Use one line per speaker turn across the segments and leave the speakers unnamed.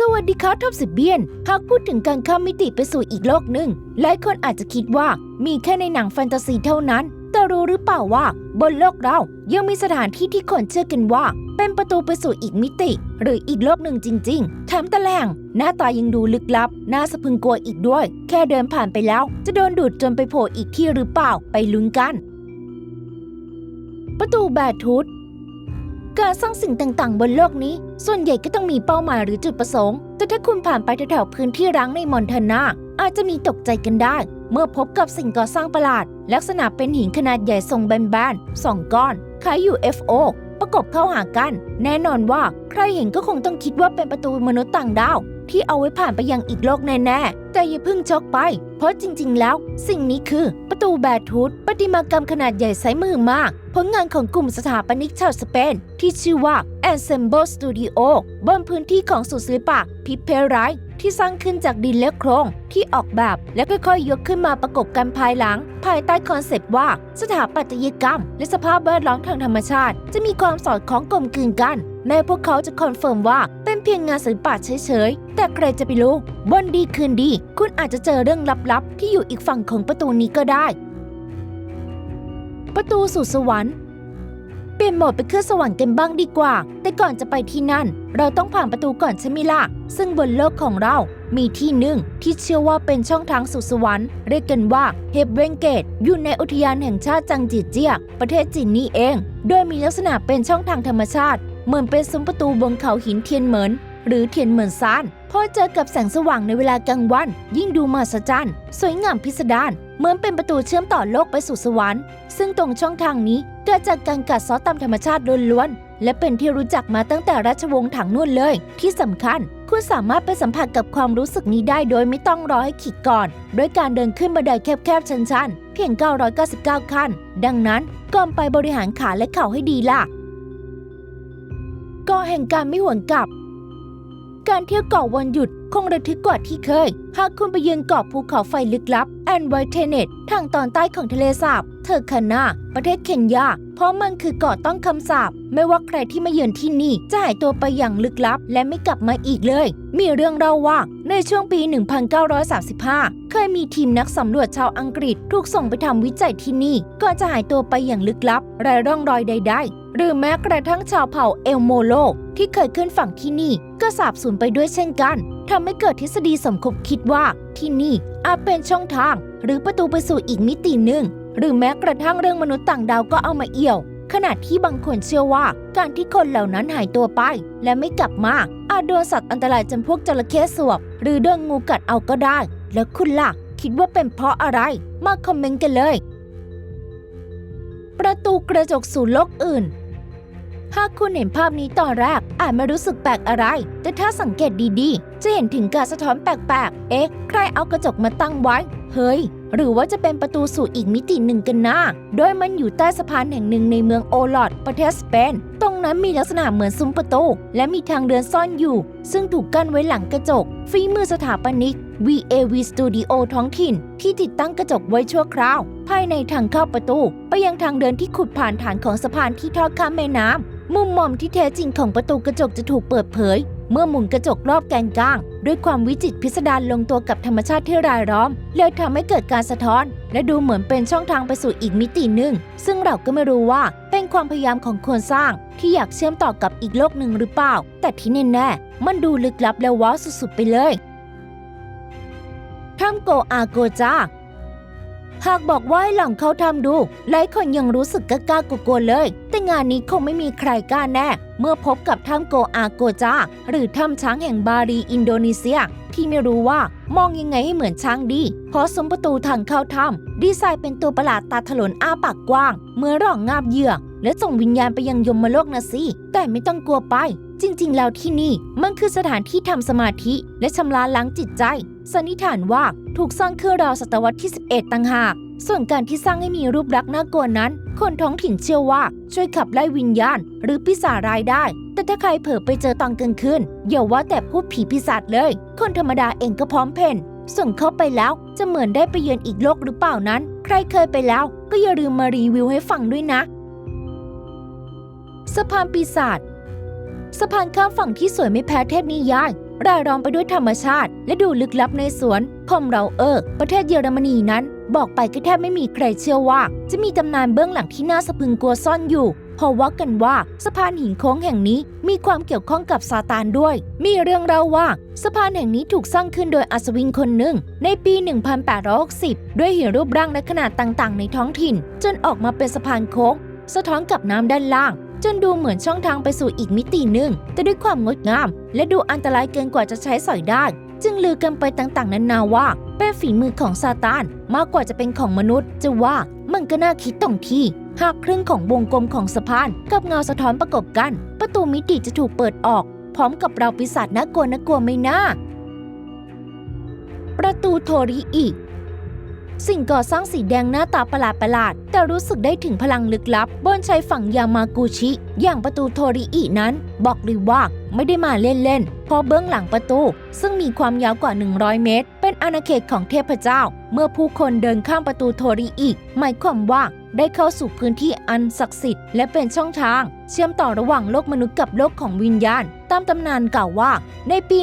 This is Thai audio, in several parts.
สวัสดีครับท็อปสิบเบียน หากพูดถึงการข้ามมิติไปสู่อีกโลกหนึ่ง หลายคนอาจจะคิดว่ามีแค่ในหนังแฟนตาซีเท่านั้น แต่รู้หรือเปล่าว่า บนโลกเรายังมีสถานที่ที่คนเชื่อกันว่า เป็นประตูไปสู่อีกมิติ หรืออีกโลกหนึ่งจริงๆแถมตะแหลงหน้าตายังดูลึกลับ น่าสะพรึงกลัวอีกด้วย แค่เดินผ่านไปแล้ว จะโดนดูดจนไปโผล่อีกที่หรือเปล่าไปลุ้นกัน ประตูแบดทูธ การสร้างสิ่งต่างๆ บนโลกนี้ ส่วนใหญ่ก็ต้องมีเป้าหมายหรือจุดประสงค์ แต่ถ้าคุณผ่านไปแถวๆพื้นที่ร้างในมอนทานาอาจจะมีตกใจกันได้ เมื่อพบกับสิ่งก่อสร้างประหลาด ลักษณะเป็นหินขนาดใหญ่ทรงแบนๆสองก้อนคล้ายอยู่ FO ประกบเข้าหากัน แน่นอนว่าใครเห็นก็คงต้องคิดว่าเป็นประตูมนุษย์ต่างดาว ที่เอาไว้ผ่านไปยังอีกโลกแน่ๆ แต่อย่าเพิ่งช็อกไป เพราะจริงๆ แล้ว สิ่งนี้คือ ประตูแบดทูธประติมากรรมขนาดใหญ่ไซส์มือมาก ผลงานของกลุ่มสถาปนิกชาวสเปน ที่ชื่อว่า Ensemble Studio บนพื้นที่ของสุดศิลปะพิเพไรที่สร้างขึ้นจากดินและโครง ที่ออกแบบและค่อยๆ ยกขึ้นมาประกบกันภายหลัง ภายใต้คอนเซปต์ว่า สถาปัตยกรรม และสภาพแวดล้อมทางธรรมชาติ จะมีความสอดคล้องกลมกลืนกัน แม้พวกเขาจะคอนเฟิร์มว่าเป็น เพียงงานศิลปะเฉยๆ แต่ใครจะไปรู้วันดีคืนดี คุณอาจจะเจอเรื่องลับๆ ที่อยู่อีกฝั่งของประตูนี้ก็ได้ ประตูสู่สวรรค์ เปลี่ยนโหมดไปขึ้นสวรรค์กันบ้างดีกว่า แต่ก่อนจะไปที่นั่น เราต้องผ่านประตูก่อนใช่ไหมล่ะ ซึ่งบนโลกของเรามีที่หนึ่งที่เชื่อว่าเป็นช่องทางสู่สวรรค์เรียกกันว่าเฮเวนเกตอยู่ในอุทยานแห่งชาติจังจีเจีย ประเทศจีนนี่เอง โดยมีลักษณะเป็นช่องทางธรรมชาติ เหมือนเป็นซุ้มประตูบนเขาหินเทียนเหมินหรือเทียนเหมือนซานพอเจอกับแสงสว่างในเวลากลางวัน ยิ่งดูมหัศจรรย์สวยงามพิสดารเหมือนเป็นประตูเชื่อมต่อโลกไปสู่สวรรค์ ซึ่งตรงช่องทางนี้เกิดจากการกัดเซาะตามธรรมชาติล้วนๆและเป็นที่รู้จักมาตั้งแต่ราชวงศ์ถังนู่นเลย ที่สำคัญ คุณสามารถไปสัมผัสกับความรู้สึกนี้ได้โดยไม่ต้องรอให้ขีดก่อนโดยการเดินขึ้นบันไดแคบๆชันๆ เพียง 999 ขั้น ดังนั้นก่อนไปบริหารขาและเข่าให้ดีล่ะ กาะแห่งการไม่หวนกลับ การเที่ยวเกาะวันหยุดคงระทึกกว่าที่เคย หากคุณไปยืนเกาะภูเขาไฟลึกลับ แอนไวเทเนตทางตอนใต้ของทะเลสาบ เทอร์คานาประเทศเคนยา เพราะมันคือเกาะต้องคำสาปไม่ว่าใครที่มาเยือนที่นี่ จะหายตัวไปอย่างลึกลับ และไม่กลับมาอีกเลย มีเรื่องเล่าว่า ในช่วงปี 1935 เคยมีทีมนักสำรวจชาวอังกฤษ ถูกส่งไปทำวิจัยที่นี่ก่อนจะหายตัวไปอย่างลึกลับไร้ร่องรอยใด ๆ หรือแม้กระทั่งชาวเผ่าเอลโมโลที่เคยขึ้นฝั่งที่นี่ก็สาบสูญไปด้วยเช่นกัน ทำให้เกิดทฤษฎีสมคบคิดว่าที่นี่อาจเป็นช่องทาง หรือประตูไปสู่อีกมิติหนึ่ง หรือแม้กระทั่งเรื่องมนุษย์ต่างดาวก็เอามาเอี่ยว ขณะที่บางคนเชื่อว่า การที่คนเหล่านั้นหายตัวไป และไม่กลับมาอาจโดนสัตว์อันตรายจำพวกจระเข้สวบ หรือโดนงูกัดเอาก็ได้ แล้วคุณล่ะคิดว่าเป็นเพราะอะไร มาคอมเมนต์กันเลย ประตูกระจกสู่โลกอื่น หากคุณเห็นภาพนี้ตอนแรกอาจไม่รู้สึกแปลกอะไร แต่ถ้าสังเกตดีๆ จะเห็นถึงการสะท้อนแปลกๆ เอ๊ะ ใครเอากระจกมาตั้งไว้ เฮ้ย หรือว่าจะเป็นประตูสู่อีกมิติหนึ่งกันนะโดยมันอยู่ใต้สะพานแห่งหนึ่งในเมืองโอลอดประเทศสเปน ตรงนั้นมีลักษณะเหมือนซุ้มประตู และมีทางเดินซ่อนอยู่ ซึ่งถูกกั้นไว้หลังกระจก ฝีมือสถาปนิก VAV Studio ท้องถิ่น ที่ติดตั้งกระจกไว้ชั่วคราว ภายในทางเข้าประตู ไปยังทางเดินที่ขุดผ่านฐานของสะพานที่ทอดข้ามแม่น้ำ มุมมองที่แท้จริงของประตูกระจกจะถูกเปิดเผย เมื่อหมุนกระจกรอบแกนกลาง ด้วยความวิจิตรพิสดารลงตัวกับธรรมชาติที่รายล้อมเลยทำให้เกิดการสะท้อน และดูเหมือนเป็นช่องทางไปสู่อีกมิติหนึ่ง ซึ่งเราก็ไม่รู้ว่าเป็นความพยายามของคนสร้าง ที่อยากเชื่อมต่อกับอีกโลกหนึ่งหรือเปล่า แต่ที่แน่ๆมันดูลึกลับและว้าวสุดๆไปเลยถ้ำโกอาโกจา หากบอกว่าให้ลองเข้าทำดูหลายคนยังรู้สึกกล้ากลัวๆเลย แต่งานนี้คงไม่มีใครกล้าแน่ เมื่อพบกับถ้ำโกอาโกจา หรือถ้ำช้างแห่งบารีอินโดนีเซีย ที่ไม่รู้ว่ามองยังไงให้เหมือนช้างดี เพราะซุ้มประตูทางเข้าถ้ำดีไซน์เป็นตัวประหลาดตาถลนอ้าปากกว้าง เมื่อร่องงาบเหยื่อและส่งวิญญาณไปยังยมโลกนะสิแต่ไม่ต้องกลัวไป จริงๆ แล้วที่นี่มันคือสถานที่ทำสมาธิและชำระล้างจิตใจ สันนิษฐานว่าถูกสร้างขึ้นราวศตวรรษที่ 11 ต่างหาก ส่วนการที่สร้างให้มีรูปลักษณ์น่ากลัวนั้น คนท้องถิ่นเชื่อว่าช่วยขับไล่วิญญาณ หรือปีศาจร้ายได้ แต่ถ้าใครเผลอไปเจอตอนกลางคืนอย่าว่าแต่พูดผีปีศาจเลย คนธรรมดาเองก็พร้อมเพ่นส่งเข้าไปแล้วจะเหมือนได้ไปเยือนอีกโลกหรือเปล่านั้น ใครเคยไปแล้วก็อย่าลืมมารีวิวให้ฟังด้วยนะสะพานปีศาจ สะพานข้ามฝั่งที่สวยไม่แพ้เทพนิยายรายล้อมไปด้วยธรรมชาติ และดูลึกลับในสวนคอมเราเออร์ ประเทศเยอรมนีนั้น บอกไปก็แทบไม่มีใครเชื่อว่า จะมีตำนานเบื้องหลังที่น่าสะพึงกลัวซ่อนอยู่เพราะว่ากันว่าสะพานหินโค้งแห่งนี้มีความเกี่ยวข้องกับซาตานด้วย มีเรื่องเล่าว่าสะพานแห่งนี้ถูกสร้างขึ้นโดยอัศวินคนหนึ่ง ในปี 1860 ด้วยหินรูปร่างและขนาดต่างๆ ในท้องถิ่น จนออกมาเป็นสะพานโค้ง สะท้อนกับน้ำด้านล่าง จนดูเหมือนช่องทางไปสู่อีกมิติหนึ่ง แต่ด้วยความงดงาม และดูอันตรายเกินกว่าจะใช้สอยได้ จึงลือกันไปต่างๆนานาว่าเป็นฝีมือของซาตาน มากกว่าจะเป็นของมนุษย์ จะว่ามันก็น่าคิดตรงที่ หากครึ่งของวงกลมของสะพาน กับเงาสะท้อนประกบกัน ประตูมิติจะถูกเปิดออก พร้อมกับเราปีศาจน่ากลัวน่ากลัวไม่น่าประตูโทริอิ สิ่งก่อสร้างสีแดงหน้าตาประหลาดประหลาด แต่รู้สึกได้ถึงพลังลึกลับบนชายฝั่งยามากุชิ อย่างประตูโทริอินั้น บอกเลยว่าไม่ได้มาเล่นๆเพราะเบื้องหลังประตู ซึ่งมีความยาวกว่า 100 เมตร เป็นอาณาเขตของเทพเจ้าเมื่อผู้คนเดินข้ามประตูโทริอิหมายความว่าได้เข้าสู่พื้นที่อันศักดิ์สิทธิ์และเป็นช่องทาง เชื่อมต่อระหว่างโลกมนุษย์กับโลกของวิญญาณ ตามตำนานกล่าวว่า ในปี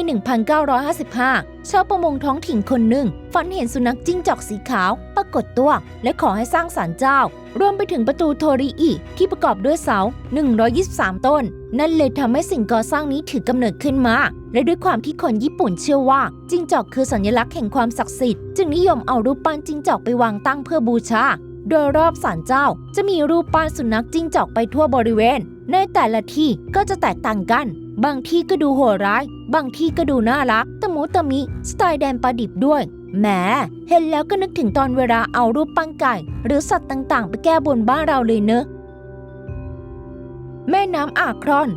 1955 ชาวประมงท้องถิ่นคนหนึ่ง ฝันเห็นสุนัขจิ้งจอกสีขาว ปรากฏตัว และขอให้สร้างศาลเจ้า รวมไปถึงประตูโทริอิที่ประกอบด้วยเสา 123 ต้น นั่นเลยทำให้สิ่งก่อสร้างนี้ถือกำเนิดขึ้นมา และด้วยความที่คนญี่ปุ่นเชื่อว่าจิ้งจอกคือสัญลักษณ์แห่งความศักดิ์สิทธิ์จึงนิยมเอาอารูปปั้นจิ้งจอกไปวางตั้งเพื่อบูชา โดยรอบศาลเจ้า จะมีรูปปั้นสุนัขจิ้งจอกไปทั่วบริเวณ ในแต่ละที่ก็จะแตกต่างกัน บางที่ก็ดูโหดร้าย บางที่ก็ดูน่ารัก ตะมุตะมิ สไตล์แดนประดิบด้วย แหม เห็นแล้วก็นึกถึงตอนเวลาเอารูปปั้นไก่ หรือสัตว์ต่างๆ ไปแก้บนบ้านเราเลยเนอะ แม่น้ำอาครอน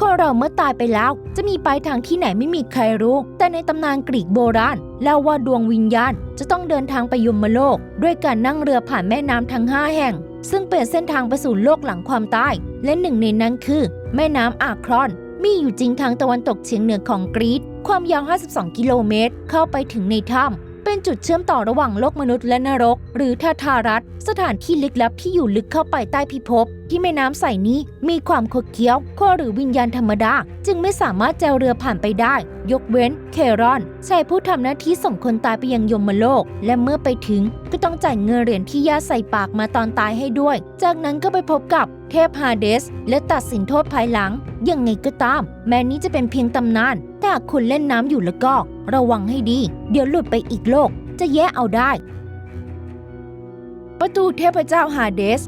คนเราเมื่อตายไปแล้ว จะมีไปทางที่ไหนไม่มีใครรู้ แต่ในตำนานกรีกโบราณเล่าว่าดวงวิญญาณ จะต้องเดินทางไปยมโลก ด้วยการนั่งเรือผ่านแม่น้ำทั้ง 5 แห่ง ซึ่งเป็นเส้นทางไปสู่โลกหลังความตาย และหนึ่งในนั้นคือ แม่น้ำอาครอน มีอยู่จริงทางตะวันตกเฉียงเหนือของกรีซความยาว 52 กิโลเมตร เข้าไปถึงในถ้ำ เป็นจุดเชื่อมต่อระหว่างโลกมนุษย์และนรก หรือทาทารัฐสถานที่ลึกลับที่อยู่ลึกเข้าไปใต้พิภพ ที่แม่น้ำใสนี้มีความคดเคี้ยวข้อหรือวิญญาณธรรมดา จึงไม่สามารถแจวเรือผ่านไปได้ยกเว้นเครอนชายผู้ทำหน้าที่ส่งคนตายไปยังยมโลก และเมื่อไปถึงก็ต้องจ่ายเงินเหรียญที่ญาใส่ปากมาตอนตายให้ด้วย จากนั้นก็ไปพบกับเทพฮาเดส และตัดสินโทษภายหลัง ยังไงก็ตาม แม้นี้จะเป็นเพียงตำนาน แต่หากคุณเล่นน้ำอยู่แล้วก็ ระวังให้ดี เดี๋ยวหลุดไปอีกโลก จะแย่เอาได้ ประตูเทพเจ้าฮาเดส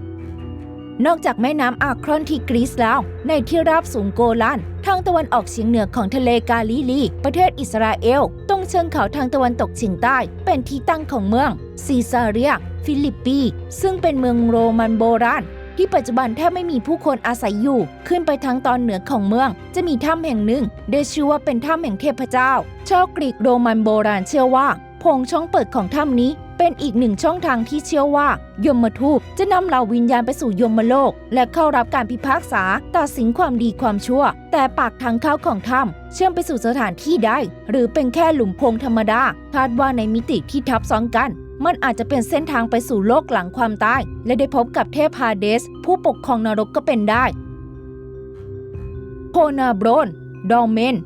นอกจากแม่น้ำอาครอนที่กรีซแล้ว ในที่ราบสูงโกลันทางตะวันออกเฉียงเหนือของทะเลกาลิลี ประเทศอิสราเอล ตรงเชิงเขาทางตะวันตกเฉียงใต้ เป็นที่ตั้งของเมืองซีซาเรีย ฟิลิปปี ซึ่งเป็นเมืองโรมันโบราณที่ปัจจุบันแทบไม่มีผู้คนอาศัยอยู่ ขึ้นไปทางตอนเหนือของเมือง จะมีถ้ำแห่งหนึ่ง ได้ชื่อว่าเป็นถ้ำแห่งเทพเจ้า ชาวกรีกโรมันโบราณเชื่อว่าโพงช่องเปิดของถ้ำนี้ เป็นอีกหนึ่งช่องทางที่เชื่อว่ายมทูตจะนำเหล่าวิญญาณไปสู่ยมโลก และเข้ารับการพิพากษาตัดสินความดีความชั่ว แต่ปากทางเข้าของถ้ำเชื่อมไปสู่สถานที่ใดหรือเป็นแค่หลุมพงธรรมดา คาดว่าในมิติที่ทับซ้อนกัน มันอาจจะเป็นเส้นทางไปสู่โลกหลังความตาย และได้พบกับเทพฮาเดส ผู้ปกครองนรกก็เป็นได้โพนาโบรนดอมเมน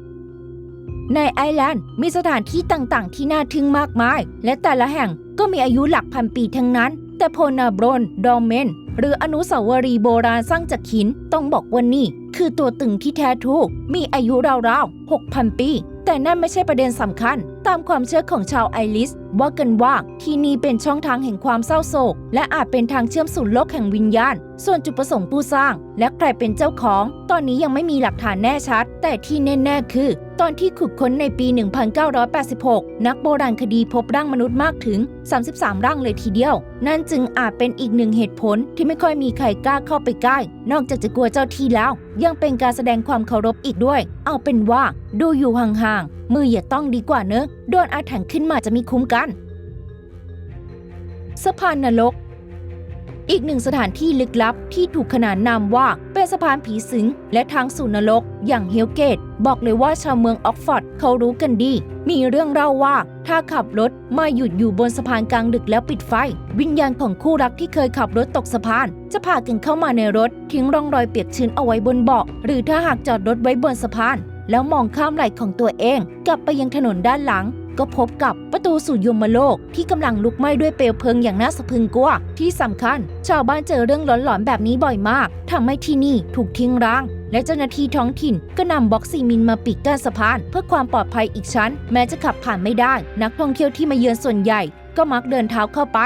ในไอร์แลนด์มีสถานที่ต่างๆ ที่น่าทึ่งมากมาย และแต่ละแห่งก็มีอายุหลักพันปีทั้งนั้น แต่โพนาโบรนดอมเมน หรืออนุสาวรีย์โบราณสร้างจากหิน ต้องบอกว่านี่ คือตัวตึงที่แท้ทรูมีอายุราวๆ 6,000 ปี แต่นั่นไม่ใช่ประเด็นสำคัญ ตามความเชื่อของชาวไอริส ว่ากันว่าที่นี่เป็นช่องทางแห่งความเศร้าโศก และอาจเป็นทางเชื่อมสู่โลกแห่งวิญญาณ ส่วนจุดประสงค์ผู้สร้าง และใครเป็นเจ้าของ ตอนนี้ยังไม่มีหลักฐานแน่ชัด แต่ที่แน่ๆคือ ตอนที่ขุดค้นในปี 1986 นักโบราณคดีพบร่างมนุษย์มากถึง 33 ร่างเลยทีเดียว นั่นจึงอาจเป็นอีกหนึ่งเหตุผลที่ไม่ค่อยมีใครกล้าเข้าไปใกล้ นอกจากจะกลัวเจ้าที่แล้ว ยังเป็นการแสดงความเคารพอีกด้วย เอาเป็นว่า ดูอยู่ห่างๆ มืออย่าต้องดีกว่าเนอะ โดนอาถรรพ์ขึ้นมาจะมีคุ้มกันสะพานนรก อีกหนึ่งสถานที่ลึกลับที่ถูกขนานนามว่าเป็นสะพานผีสิงและทางสู่นรกอย่างเฮลเกต บอกเลยว่าชาวเมืองออกฟอร์ดเขารู้กันดี มีเรื่องเล่าว่า ถ้าขับรถมาหยุดอยู่บนสะพานกลางดึกแล้วปิดไฟ วิญญาณของคู่รักที่เคยขับรถตกสะพาน จะพากันเข้ามาในรถ ทิ้งร่องรอยเปียกชื้นเอาไว้บนเบาะหรือถ้าหากจอดรถไว้บนสะพาน แล้วมองข้ามไหล่ของตัวเอง กลับไปยังถนนด้านหลัง ก็พบกับประตูสู่ยมโลกที่กำลังลุกไหม้ด้วยเปลวเพลิงอย่างน่าสะพรึงกลัว ที่สำคัญ ชาวบ้านเจอเรื่องหลอนๆแบบนี้บ่อยมากทำให้ที่นี่ถูกทิ้งร้างและเจ้าหน้าที่ท้องถิ่นก็นำบ็อกซีมินมาปิดกั้นสะพาน เพื่อความปลอดภัยอีกชั้น แม้จะขับผ่านไม่ได้ นักท่องเที่ยวที่มาเยือนส่วนใหญ่ ก็มักเดินเท้าเข้าไป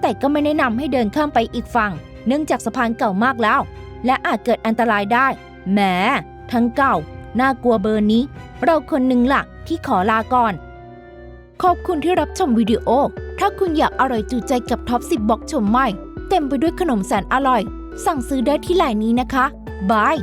แต่ก็ไม่แนะนำให้เดินข้ามไปอีกฝั่ง เนื่องจากสะพานเก่ามากแล้ว และอาจเกิดอันตรายได้แหมทั้งเก่า น่ากลัวเบอร์นี้ เราคนหนึ่งละที่ขอลาก่อน ขอบคุณที่รับชมวิดีโอ ถ้าคุณอยากอร่อยจูใจกับท็อป 10บ็อกชมใหม่ เต็มไปด้วยขนมแสนอร่อย สั่งซื้อได้ที่ไลน์นี้นะคะบาย